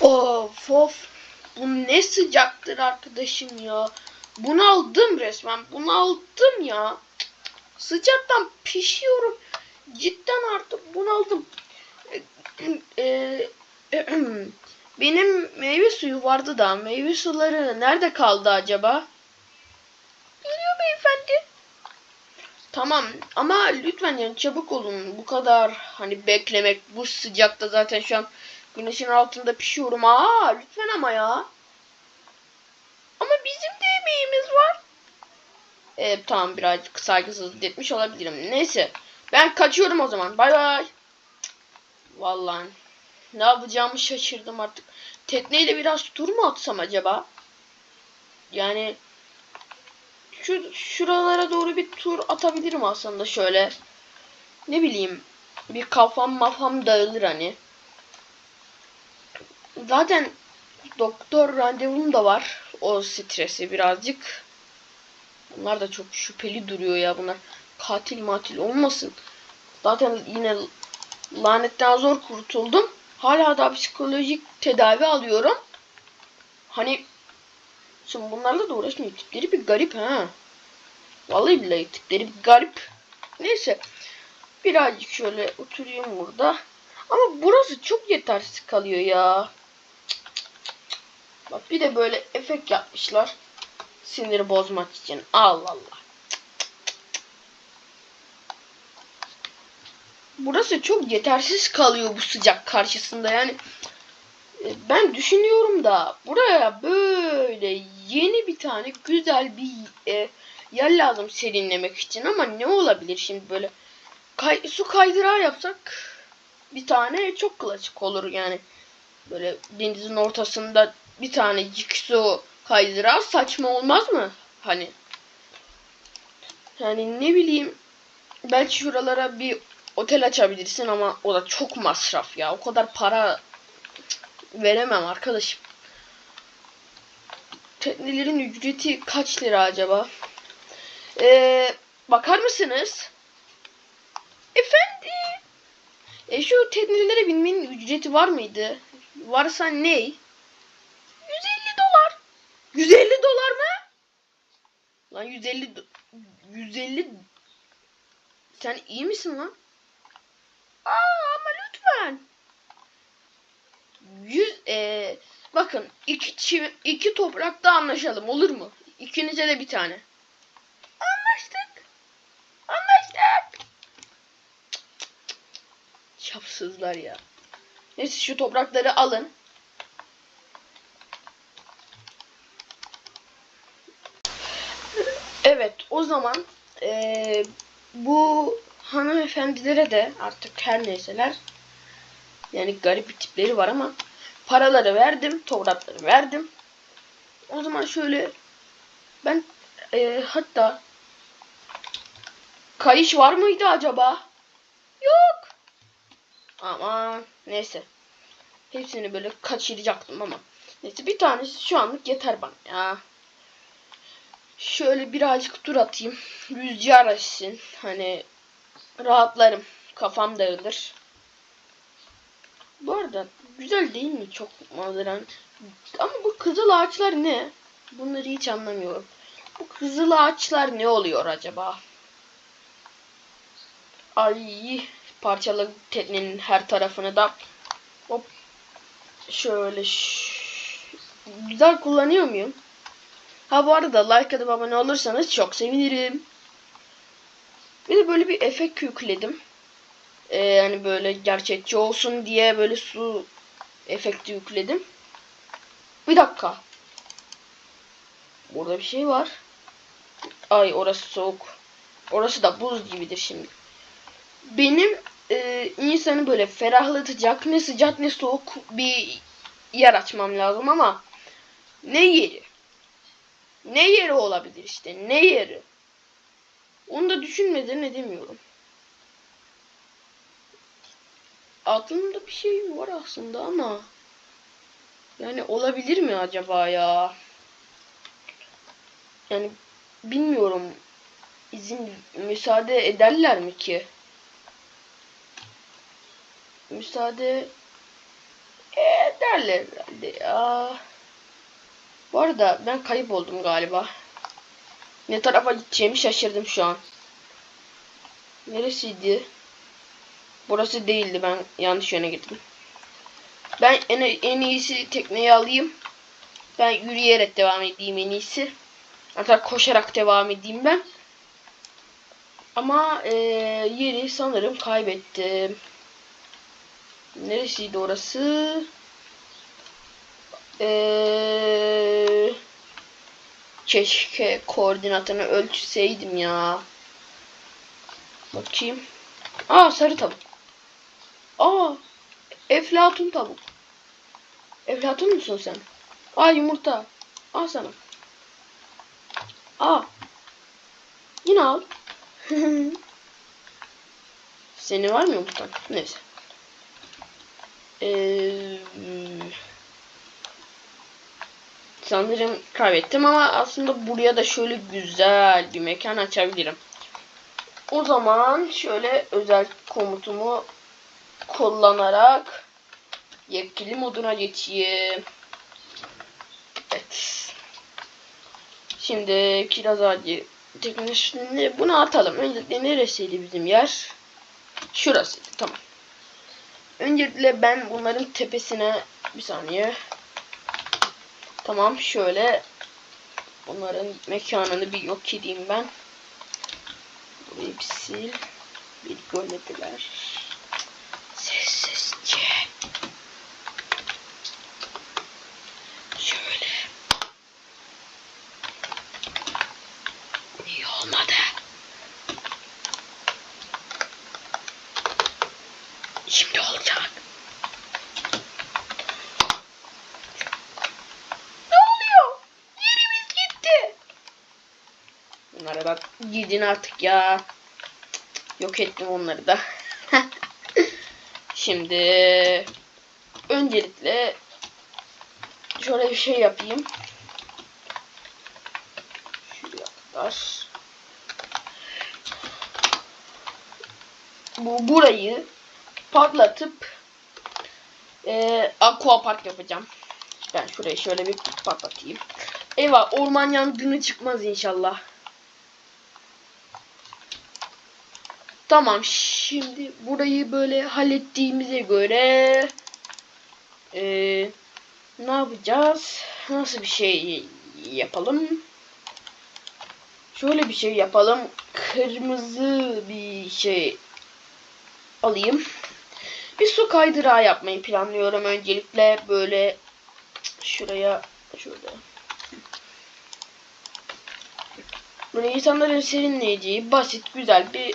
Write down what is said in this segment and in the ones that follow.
Of of. Bu ne sıcaktır arkadaşım ya. Bunu aldım resmen. Bunu aldım ya. Sıcaktan pişiyorum. Cidden artık bunu aldım. Ee, benim meyve suyu vardı da meyve suları nerede kaldı acaba? Geliyor beyefendi. Tamam ama lütfen yani çabuk olun. Bu kadar hani beklemek bu sıcakta zaten şu an güneşin altında pişiyorum. Aa lütfen ama ya. Ama bizim de yemeğimiz var. Evet tamam birazcık saygısızlık etmiş olabilirim. Neyse ben kaçıyorum o zaman. Bay bay. Vallahi ne yapacağımı şaşırdım artık. Tekneyle biraz tur mu atsam acaba? Yani şu şuralara doğru bir tur atabilirim aslında şöyle. Ne bileyim bir kafam mafam dağılır hani. Zaten doktor randevum da var. O stresi birazcık. Bunlar da çok şüpheli duruyor ya bunlar. Katil matil olmasın. Zaten yine lanetten zor kurtuldum. Hala da psikolojik tedavi alıyorum. Hani şimdi bunlarla da uğraşmıyor. Tipleri bir garip ha. Vallahi billahi tipleri bir garip. Neyse. Birazcık şöyle oturayım burada. Ama burası çok yetersiz kalıyor ya. Bak bir de böyle efekt yapmışlar. Siniri bozmak için. Allah Allah. Burası çok yetersiz kalıyor bu sıcak karşısında. Yani e, ben düşünüyorum da buraya böyle yeni bir tane güzel bir e, yer lazım serinlemek için ama ne olabilir şimdi böyle kay, su kaydırağı yapsak bir tane çok klasik olur yani böyle denizin ortasında bir tane su kaydırağı saçma olmaz mı hani yani ne bileyim belki şuralara bir otel açabilirsin ama o da çok masraf ya o kadar para veremem arkadaşım teknelerin ücreti kaç lira acaba ee, bakar mısınız? Efendim? E şu teknelere binmenin ücreti var mıydı? Varsa ne? 150 dolar. 150 dolar mı? Lan 150 do- 150 Sen iyi misin lan? Aa ama lütfen. 100 e, bakın iki çivi, iki toprakta anlaşalım olur mu? İkinize de bir tane. Anlaştık. Anlaştık. Şapsızlar ya. Neyse şu toprakları alın. Evet o zaman eee, bu hanımefendilere de artık her neyseler yani garip tipleri var ama paraları verdim, toprakları verdim. O zaman şöyle ben eee, hatta kayış var mıydı acaba? Yok. Ama neyse. Hepsini böyle kaçıracaktım ama. Neyse bir tanesi şu anlık yeter bana ya. Şöyle birazcık tur atayım. Rüzgar açsın. Hani rahatlarım. Kafam dağılır. Bu arada güzel değil mi çok manzaran? Ama bu kızıl ağaçlar ne? Bunları hiç anlamıyorum. Bu kızıl ağaçlar ne oluyor acaba? Ay parçalı teknenin her tarafını da hop şöyle ş- güzel kullanıyor muyum? Ha bu arada like atıp abone olursanız çok sevinirim. Bir de böyle bir efekt yükledim. Ee, yani böyle gerçekçi olsun diye böyle su efekti yükledim. Bir dakika. Burada bir şey var. Ay orası soğuk. Orası da buz gibidir şimdi. Benim e, insanı böyle ferahlatacak ne sıcak ne soğuk bir yer açmam lazım ama ne yeri? Ne yeri olabilir işte? Ne yeri? Onu da düşünmeden edemiyorum. Aklımda bir şey var aslında ama yani olabilir mi acaba ya? Yani bilmiyorum. İzin müsaade ederler mi ki? Müsaade ederler herhalde ya. Bu arada ben kayıp oldum galiba. Ne tarafa gideceğimi şaşırdım şu an. Neresiydi? Burası değildi. Ben yanlış yöne gittim. Ben en, en iyisi tekneyi alayım. Ben yürüyerek devam edeyim en iyisi. Hatta koşarak devam edeyim ben. Ama e, yeri sanırım kaybettim. Neresiydi orası? Eee keşke koordinatını ölçseydim ya. Bakayım. Aa sarı tavuk. Aa eflatun tavuk. Eflatun musun sen? Aa yumurta. Al sana. Aa. Yine al. Senin var mı yumurtan? Neyse. Eee sanırım kaybettim ama aslında buraya da şöyle güzel bir mekan açabilirim. O zaman şöyle özel komutumu kullanarak yetkili moduna geçeyim. Evet. Şimdi kiraz ağacı teknolojisini bunu atalım. Öncelikle neresiydi bizim yer? Şurasıydı. Tamam. Öncelikle ben bunların tepesine bir saniye Tamam şöyle bunların mekanını bir yok edeyim ben. Burayı bir sil. Bir görmediler. Sessizce. Şöyle. İyi olmadı. Şimdi olacak. Ne oluyor? Yerimiz gitti. Bunlara bak gidin artık ya. Yok ettim onları da. Şimdi öncelikle şöyle bir şey yapayım. Şuraya kadar. Bu burayı patlatıp e, aqua park yapacağım. Ben şurayı şöyle bir patlatayım. Eyvah orman yangını çıkmaz inşallah. Tamam şimdi burayı böyle hallettiğimize göre eee, ne yapacağız? Nasıl bir şey yapalım? Şöyle bir şey yapalım. Kırmızı bir şey alayım. Bir su kaydırağı yapmayı planlıyorum öncelikle böyle şuraya şurada. Böyle insanların serinleyeceği basit güzel bir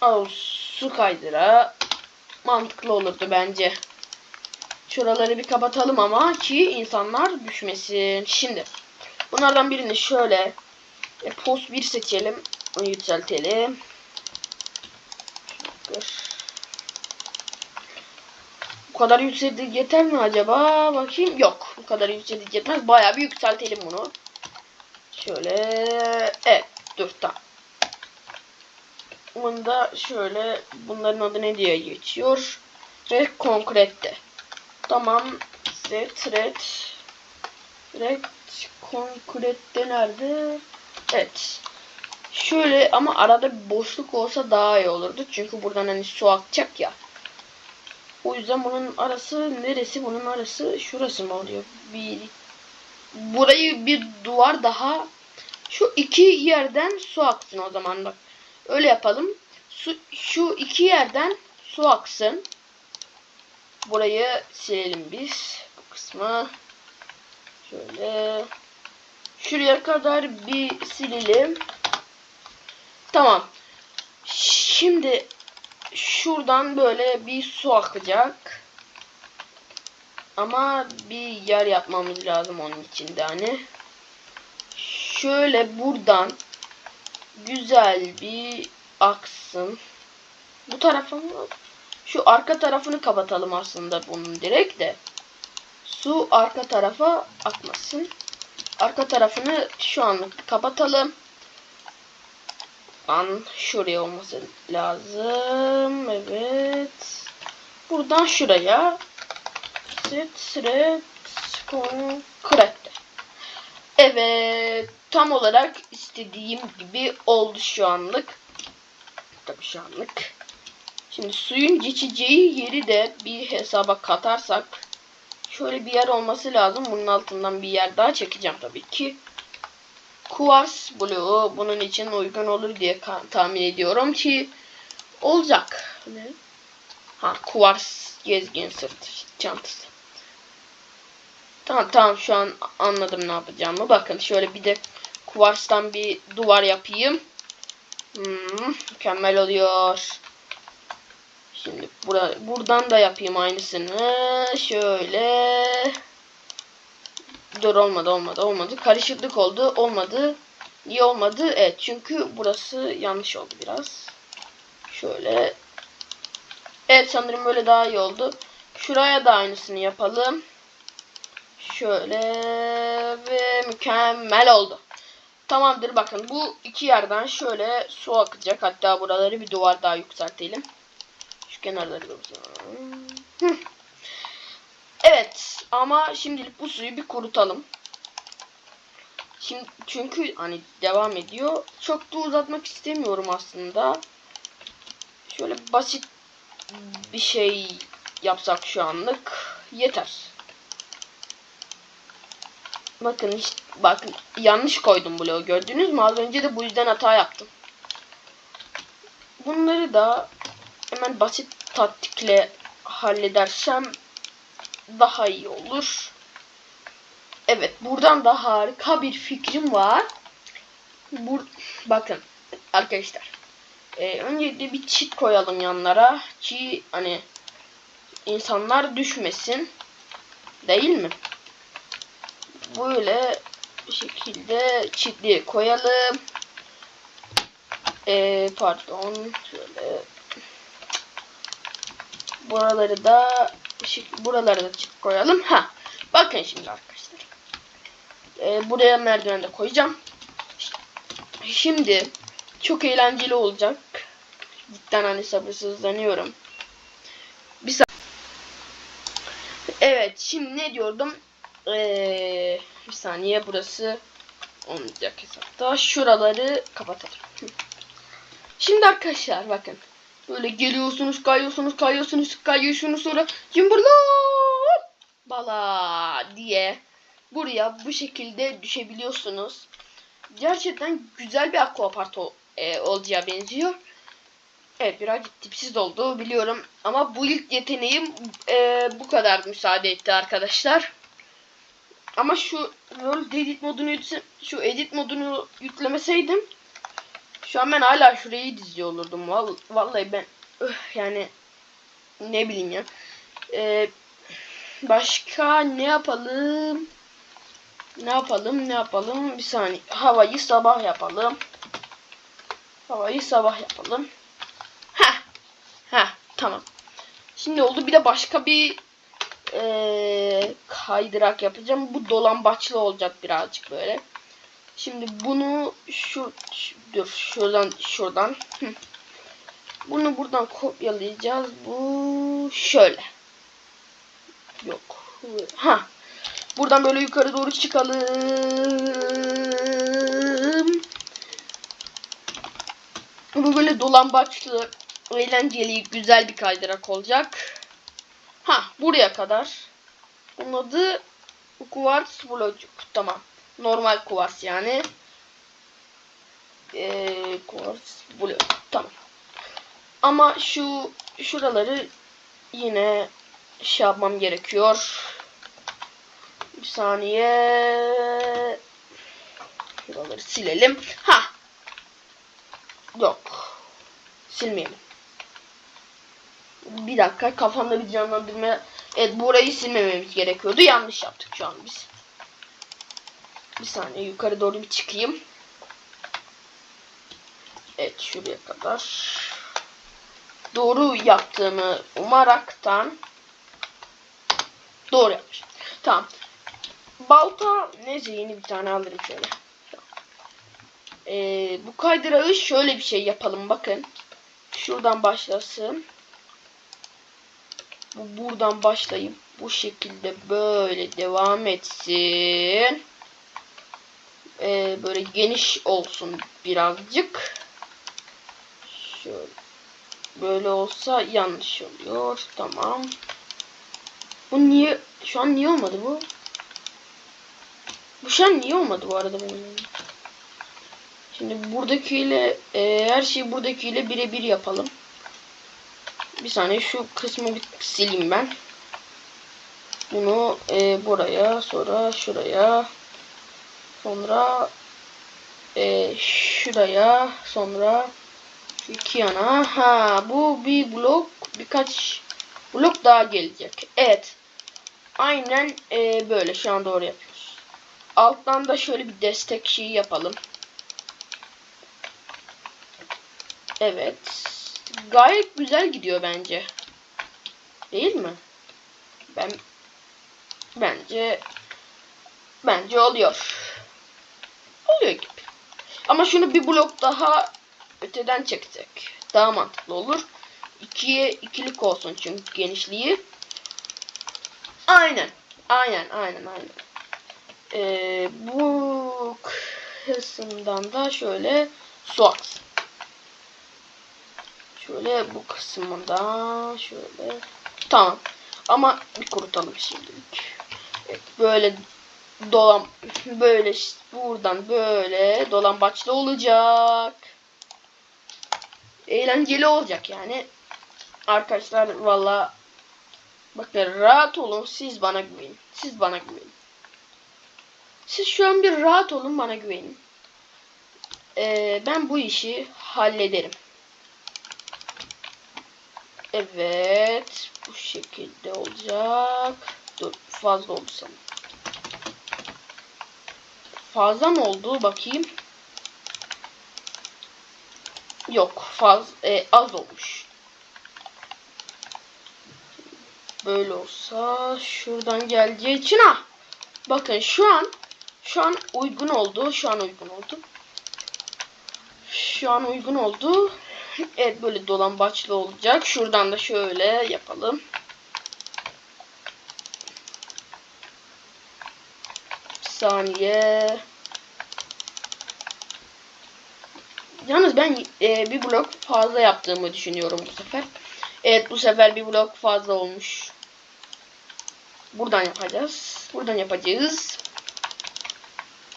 al su kaydıra mantıklı olurdu bence. Şuraları bir kapatalım ama ki insanlar düşmesin. Şimdi bunlardan birini şöyle e, post 1 seçelim. Onu yükseltelim. Bu kadar yükseldi yeter mi acaba? Bakayım. Yok. Bu kadar yükseldi yetmez. Bayağı bir yükseltelim bunu. Şöyle. Evet. Dur tamam. Bunda şöyle bunların adı ne diye geçiyor? Red Concrete. Tamam. Red Red Red Concrete nerede? Evet. Şöyle ama arada bir boşluk olsa daha iyi olurdu. Çünkü buradan hani su akacak ya. O yüzden bunun arası neresi? Bunun arası şurası mı oluyor? Bir burayı bir duvar daha şu iki yerden su aksın o zaman bak. Öyle yapalım. Su, şu iki yerden su aksın. Burayı silelim biz. Bu kısmı. Şöyle. Şuraya kadar bir silelim. Tamam. Şimdi şuradan böyle bir su akacak. Ama bir yer yapmamız lazım onun için de hani. Şöyle buradan güzel bir aksın. Bu tarafa mı? Şu arka tarafını kapatalım aslında bunun direkt de. Su arka tarafa akmasın. Arka tarafını şu anlık kapatalım. An şuraya olması lazım. Evet. Buradan şuraya Set, red, concrete. Evet. Tam olarak istediğim gibi oldu şu anlık. Tabii şu anlık. Şimdi suyun geçeceği yeri de bir hesaba katarsak şöyle bir yer olması lazım. Bunun altından bir yer daha çekeceğim tabii ki. Kuvars bloğu bunun için uygun olur diye tahmin ediyorum ki olacak. Ne? Ha kuvars gezgin sırt çantası. Tamam tamam şu an anladım ne yapacağımı. Bakın şöyle bir de kuvarstan bir duvar yapayım. Hmm, mükemmel oluyor. Şimdi bura, buradan da yapayım aynısını. Şöyle. Dur olmadı olmadı olmadı. Karışıklık oldu. Olmadı. Niye olmadı? Evet çünkü burası yanlış oldu biraz. Şöyle. Evet sanırım böyle daha iyi oldu. Şuraya da aynısını yapalım. Şöyle ve mükemmel oldu. Tamamdır bakın bu iki yerden şöyle su akacak. Hatta buraları bir duvar daha yükseltelim. Şu kenarları da. Evet ama şimdilik bu suyu bir kurutalım. Şimdi çünkü hani devam ediyor. Çok da uzatmak istemiyorum aslında. Şöyle basit bir şey yapsak şu anlık yeter. Bakın işte, bakın yanlış koydum bloğu gördünüz mü? Az önce de bu yüzden hata yaptım. Bunları da hemen basit taktikle halledersem daha iyi olur. Evet buradan da harika bir fikrim var. Bur bakın arkadaşlar. Ee, öncelikle bir çit koyalım yanlara ki hani insanlar düşmesin. Değil mi? Böyle bir şekilde çitli koyalım. Ee, pardon şöyle buraları da buraları da çit koyalım. Ha. Bakın şimdi arkadaşlar. Ee, buraya merdiven de koyacağım. Şimdi çok eğlenceli olacak. Cidden hani sabırsızlanıyorum. Bir. Evet şimdi ne diyordum? Ee, bir saniye burası olmayacak hesapta. Şuraları kapatalım. Şimdi arkadaşlar bakın. Böyle geliyorsunuz, kayıyorsunuz, kayıyorsunuz, kayıyorsunuz sonra cımbırla bala diye buraya bu şekilde düşebiliyorsunuz. Gerçekten güzel bir aquapart e, olacağı benziyor. Evet birazcık tipsiz oldu biliyorum. Ama bu ilk yeteneğim e, bu kadar müsaade etti arkadaşlar. Ama şu World Edit modunu şu edit modunu yüklemeseydim şu an ben hala şurayı diziyor olurdum. Vallahi ben öh, yani ne bileyim ya. Ee, başka ne yapalım? Ne yapalım? Ne yapalım? Bir saniye. Havayı sabah yapalım. Havayı sabah yapalım. Ha. Ha, tamam. Şimdi oldu. Bir de başka bir ee, kaydırak yapacağım. Bu dolambaçlı olacak birazcık böyle. Şimdi bunu şu dur şuradan şuradan bunu buradan kopyalayacağız. Bu şöyle. Yok. Ha. Buradan böyle yukarı doğru çıkalım. Bu böyle dolambaçlı, eğlenceli, güzel bir kaydırak olacak. Ha, buraya kadar. Bunun adı Quartz Blocuk. Tamam. Normal kuvars yani. Ee, kuvars blok. Tamam. Ama şu şuraları yine şey yapmam gerekiyor. Bir saniye. Şuraları silelim. Ha. Yok. Silmeyelim. Bir dakika kafamda bir canlandırma. Evet burayı silmememiz gerekiyordu. Yanlış yaptık şu an biz. Bir saniye yukarı doğru bir çıkayım. Evet şuraya kadar. Doğru yaptığımı umaraktan doğru yapmış. Tamam. Balta neyse yeni bir tane alırım şöyle. Ee, bu kaydırağı şöyle bir şey yapalım bakın. Şuradan başlasın. Bu buradan başlayıp bu şekilde böyle devam etsin. Ee, böyle geniş olsun birazcık. Şöyle. Böyle olsa yanlış oluyor. Tamam. Bu niye şu an niye olmadı bu? Bu şu an niye olmadı bu arada benim? Şimdi buradakiyle e, her şeyi buradakiyle birebir yapalım. Bir saniye şu kısmı bir sileyim ben. Bunu e, buraya sonra şuraya sonra e, şuraya sonra iki yana ha bu bir blok birkaç blok daha gelecek. Evet. Aynen e, böyle şu an doğru yapıyoruz. Alttan da şöyle bir destek şeyi yapalım. Evet. Gayet güzel gidiyor bence. Değil mi? Ben bence bence oluyor. Oluyor gibi. Ama şunu bir blok daha öteden çeksek daha mantıklı olur. İkiye ikilik olsun çünkü genişliği. Aynen. Aynen, aynen, aynen. Ee, bu kısımdan da şöyle su aksın. Şöyle bu kısmından şöyle. Tamam. Ama bir kurutalım şimdilik. Evet, böyle dolam böyle buradan böyle dolambaçlı olacak. Eğlenceli olacak yani. Arkadaşlar valla bakın rahat olun siz bana güvenin. Siz bana güvenin. Siz şu an bir rahat olun bana güvenin. Ee, ben bu işi hallederim. Evet. Bu şekilde olacak. Dur fazla oldu sanırım. Fazla mı oldu? Bakayım. Yok. Faz, e, az olmuş. Böyle olsa şuradan geleceği için ha. Bakın şu an şu an uygun oldu. Şu an uygun oldu. Şu an uygun oldu. Evet böyle dolambaçlı olacak. Şuradan da şöyle yapalım. Bir saniye. Yalnız ben e, bir blok fazla yaptığımı düşünüyorum bu sefer. Evet bu sefer bir blok fazla olmuş. Buradan yapacağız. Buradan yapacağız.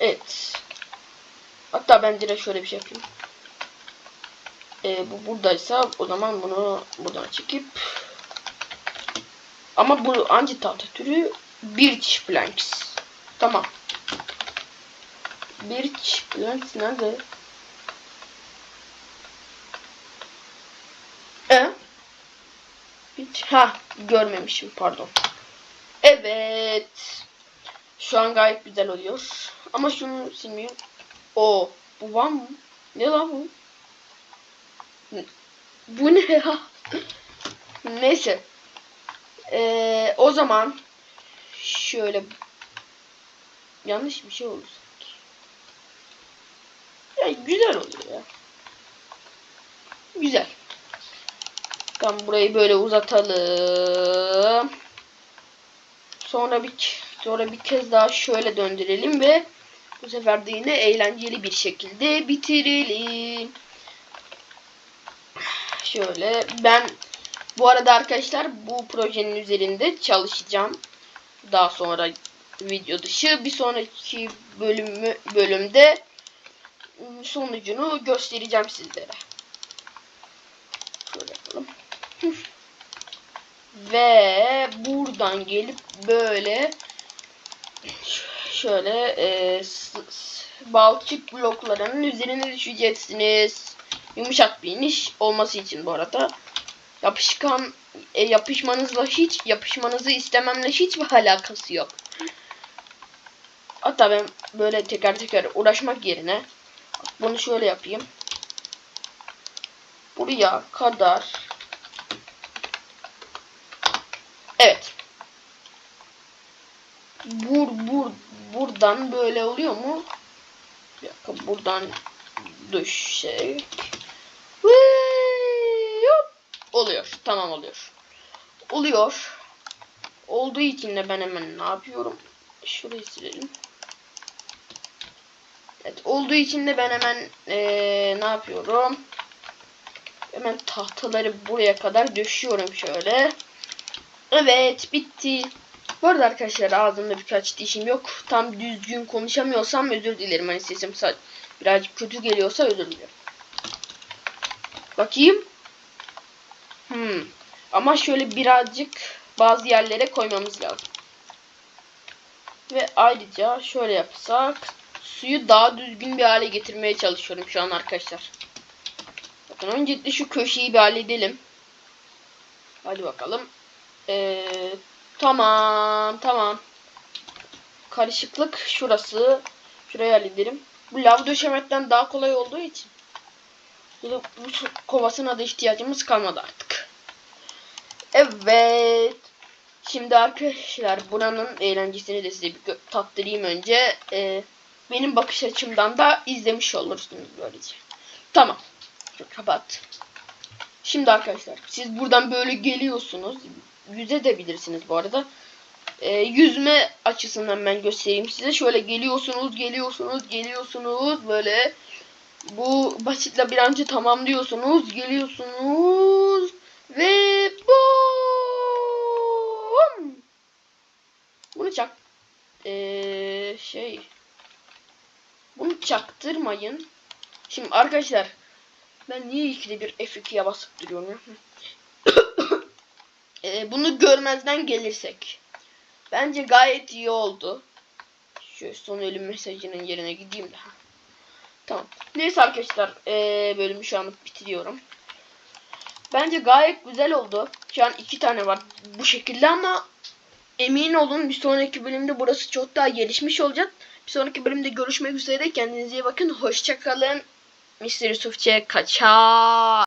Evet. Hatta ben direkt şöyle bir şey yapayım. E, bu buradaysa o zaman bunu buradan çekip ama bu anti tahta türü birch planks. Tamam. Birch planks nerede? E? Birch ha görmemişim pardon. Evet. Şu an gayet güzel oluyor. Ama şunu silmiyorum. O bu var mı? Ne lan bu? Bu ne ya? Neyse. Ee, o zaman şöyle yanlış bir şey oldu. Ya güzel oluyor ya. Güzel. Tamam burayı böyle uzatalım. Sonra bir sonra bir kez daha şöyle döndürelim ve bu sefer de yine eğlenceli bir şekilde bitirelim. Şöyle ben bu arada arkadaşlar bu projenin üzerinde çalışacağım. Daha sonra video dışı bir sonraki bölümü bölümde sonucunu göstereceğim sizlere. Şöyle yapalım. Ve buradan gelip böyle şöyle e, balçık bloklarının üzerine düşeceksiniz. Yumuşak bir iniş olması için bu arada. Yapışkan e, yapışmanızla hiç yapışmanızı istememle hiçbir alakası yok. Hatta ben böyle teker teker uğraşmak yerine bunu şöyle yapayım. Buraya kadar Evet. Bur bur buradan böyle oluyor mu? Bir dakika buradan düşecek. Oluyor. Tamam oluyor. Oluyor. olduğu için de ben hemen ne yapıyorum? Şurayı silelim. Evet olduğu için de ben hemen eee, ne yapıyorum? Hemen tahtaları buraya kadar döşüyorum şöyle. Evet bitti. Bu arada arkadaşlar ağzımda birkaç dişim yok. Tam düzgün konuşamıyorsam özür dilerim. Hani sesim birazcık kötü geliyorsa özür dilerim. Bakayım. Hmm. Ama şöyle birazcık bazı yerlere koymamız lazım. Ve ayrıca şöyle yapsak suyu daha düzgün bir hale getirmeye çalışıyorum şu an arkadaşlar. Bakın öncelikle şu köşeyi bir halledelim. Hadi bakalım. Ee, tamam tamam. Karışıklık şurası. Şurayı halledelim. Bu lav döşemekten daha kolay olduğu için. Bu, kovasına da ihtiyacımız kalmadı artık. Evet. Şimdi arkadaşlar buranın eğlencesini de size bir tattırayım önce. Ee, benim bakış açımdan da izlemiş olursunuz böylece. Tamam. Kapat. Şimdi arkadaşlar siz buradan böyle geliyorsunuz. Yüze de bilirsiniz bu arada. Ee, yüzme açısından ben göstereyim size. Şöyle geliyorsunuz, geliyorsunuz, geliyorsunuz böyle. Bu basit labirenti tamamlıyorsunuz, geliyorsunuz ve boom! Bunu çak ee, şey bunu çaktırmayın. Şimdi arkadaşlar ben niye ikide bir F2'ye basıp duruyorum ya? Ee, bunu görmezden gelirsek. Bence gayet iyi oldu. Şu son ölüm mesajının yerine gideyim de. Tamam. Neyse arkadaşlar ee, bölümü şu an bitiriyorum. Bence gayet güzel oldu. Şu an iki tane var bu şekilde ama emin olun bir sonraki bölümde burası çok daha gelişmiş olacak. Bir sonraki bölümde görüşmek üzere. Kendinize iyi bakın. Hoşçakalın. Mr. Yusufçe kaçar.